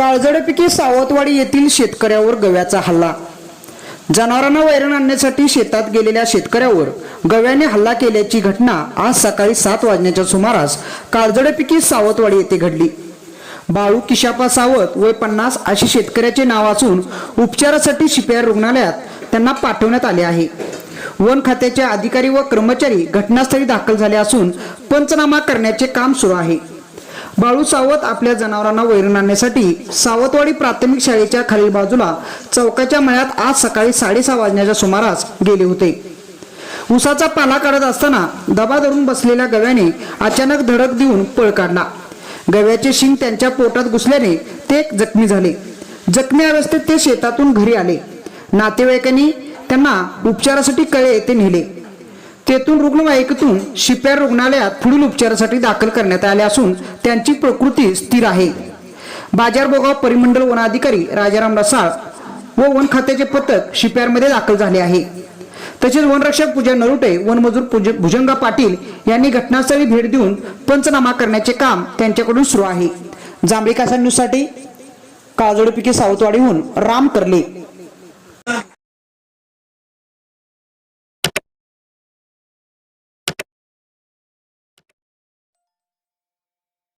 काळजडपिकी सावतवाडी येथील शेतकऱ्यावर गव्याचा हल्ला. जनावरांना वैरण आणण्यासाठी शेतात गेलेल्या शेतकऱ्यावर गव्याने हल्ला केल्याची घटना आज सकाळी सात वाजण्याच्या सुमारास काळजडपिकी सावतवाडी येथे घडली. बाळू किशापा सावत वय पन्नास अशी शेतकऱ्याचे नाव असून उपचारासाठी शिपयार रुग्णालयात त्यांना पाठवण्यात आले आहे. वन खात्याचे अधिकारी व कर्मचारी घटनास्थळी दाखल झाले असून पंचनामा करण्याचे काम सुरू आहे. बाळू सावत आपल्या जनावरांना वैरण आणण्यासाठी सावतवाडी प्राथमिक शाळेच्या खालील बाजूला चौकाच्या मळ्यात आज सकाळी साडेसहा वाजण्याच्या सुमारास गेले होते. उसाचा पाला काढत असताना दबा धरून बसलेल्या गव्याने अचानक धडक देऊन पळ काढला. गव्याचे शिंग त्यांच्या पोटात घुसल्याने ते जखमी झाले. जखमी अवस्थेत ते शेतातून घरी आले. नातेवाईकांनी त्यांना उपचारासाठी कळे येथे नेले. तेथून रुग्णवाहिकेतून शिप्यार रुग्णालयात पुढील उपचारासाठी दाखल करण्यात आले असून त्यांची प्रकृती स्थिर आहे. बाजारबोगाव परिमंडल वनाधिकारी राजाराम रसाळ व वन खात्याचे पथक शिप्यारमध्ये दाखल झाले आहे. तसेच वनरक्षक पूजा नरुटे वनमजूर पूज- भुजंगा पाटील यांनी घटनास्थळी भेट देऊन पंचनामा करण्याचे काम त्यांच्याकडून सुरू आहे. जांभळी कासा काजोडपिके सावतवाडीहून राम करले.